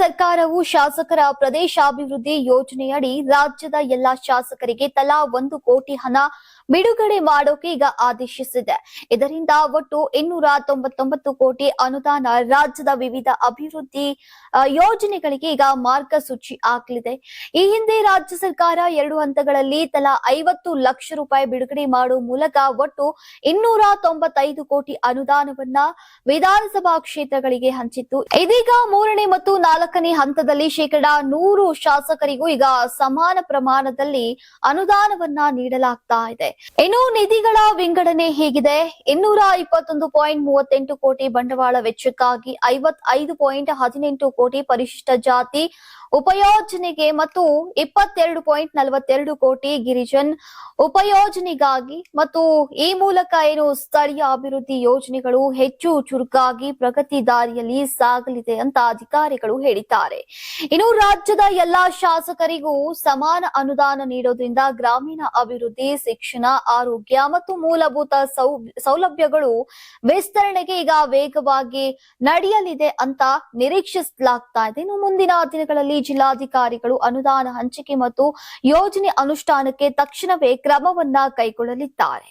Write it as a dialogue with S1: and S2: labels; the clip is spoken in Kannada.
S1: ಸರ್ಕಾರವು ಶಾಸಕರ ಪ್ರದೇಶಾಭಿವೃದ್ಧಿ ಯೋಜನೆಯಡಿ ರಾಜ್ಯದ ಎಲ್ಲಾ ಶಾಸಕರಿಗೆ ತಲಾ ಒಂದು ಕೋಟಿ ಹಣ ಬಿಡುಗಡೆ ಮಾಡೋಕೆ ಈಗ ಆದೇಶಿಸಿದೆ. ಇದರಿಂದ ಒಟ್ಟು ಇನ್ನೂರ ತೊಂಬತ್ತೊಂಬತ್ತು ಕೋಟಿ ಅನುದಾನ ರಾಜ್ಯದ ವಿವಿಧ ಅಭಿವೃದ್ಧಿ ಯೋಜನೆಗಳಿಗೆ ಈಗ ಮಾರ್ಗಸೂಚಿ ಆಗಲಿದೆ ಈ ಹಿಂದೆ ರಾಜ್ಯ ಸರ್ಕಾರ ಎರಡು ಹಂತಗಳಲ್ಲಿ ತಲಾ ಐವತ್ತು ಲಕ್ಷ ರೂಪಾಯಿ ಬಿಡುಗಡೆ ಮಾಡುವ ಮೂಲಕ ಒಟ್ಟು ಇನ್ನೂರ ತೊಂಬತ್ತೈದು ಕೋಟಿ ಅನುದಾನವನ್ನ ವಿಧಾನಸಭಾ ಕ್ಷೇತ್ರಗಳಿಗೆ ಹಂಚಿತ್ತು. ಇದೀಗ ಮೂರನೇ ಮತ್ತು ನಾಲ್ಕನೇ ಹಂತದಲ್ಲಿ ಶೇಕಡಾ ನೂರು ಶಾಸಕರಿಗೂ ಈಗ ಸಮಾನ ಪ್ರಮಾಣದಲ್ಲಿ ಅನುದಾನವನ್ನ ನೀಡಲಾಗ್ತಾ ಇದೆ. ಇನ್ನು ನಿಧಿಗಳ ವಿಂಗಡಣೆ ಹೇಗಿದೆ? ಇನ್ನೂರ ಇಪ್ಪತ್ತೊಂದು ಪಾಯಿಂಟ್ ಮೂವತ್ತೆಂಟು ಕೋಟಿ ಬಂಡವಾಳ ವೆಚ್ಚಕ್ಕಾಗಿ ಐವತ್ತೈದು ಪಾಯಿಂಟ್ ಹದಿನೆಂಟು ಕೋಟಿ ಪರಿಶಿಷ್ಟ ಜಾತಿ ಉಪಯೋಜನೆಗೆ ಮತ್ತು ಇಪ್ಪತ್ತೆರಡು ಪಾಯಿಂಟ್ ನಲವತ್ತೆರಡು ಕೋಟಿ ಗಿರಿಜನ್ ಉಪಯೋಜನೆಗಾಗಿ ಮತ್ತು ಈ ಮೂಲಕ ಏನು ಸ್ಥಳೀಯ ಅಭಿವೃದ್ಧಿ ಯೋಜನೆಗಳು ಹೆಚ್ಚು ಚುರುಕಾಗಿ ಪ್ರಗತಿ ದಾರಿಯಲ್ಲಿ ಸಾಗಲಿದೆ ಅಂತ ಅಧಿಕಾರಿಗಳು ಹೇಳಿದ್ದಾರೆ ಇನ್ನು ರಾಜ್ಯದ ಎಲ್ಲಾ ಶಾಸಕರಿಗೂ ಸಮಾನ ಅನುದಾನ ನೀಡೋದ್ರಿಂದ ಗ್ರಾಮೀಣ ಅಭಿವೃದ್ಧಿ, ಶಿಕ್ಷಣ, ಆರೋಗ್ಯ ಮತ್ತು ಮೂಲಭೂತ ಸೌಲಭ್ಯಗಳು ವಿಸ್ತರಣೆಗೆ ಈಗ ವೇಗವಾಗಿ ನಡೆಯಲಿದೆ ಅಂತ ನಿರೀಕ್ಷಿಸಲಾಗ್ತಾ ಇದೆ. ಇನ್ನು ಮುಂದಿನ ದಿನಗಳಲ್ಲಿ ಜಿಲ್ಲಾಧಿಕಾರಿಗಳು ಅನುದಾನ ಹಂಚಿಕೆ ಮತ್ತು ಯೋಜನೆ ಅನುಷ್ಠಾನಕ್ಕೆ ತಕ್ಷಣವೇ ಕ್ರಮವನ್ನ ಕೈಗೊಳ್ಳಲಿದ್ದಾರೆ.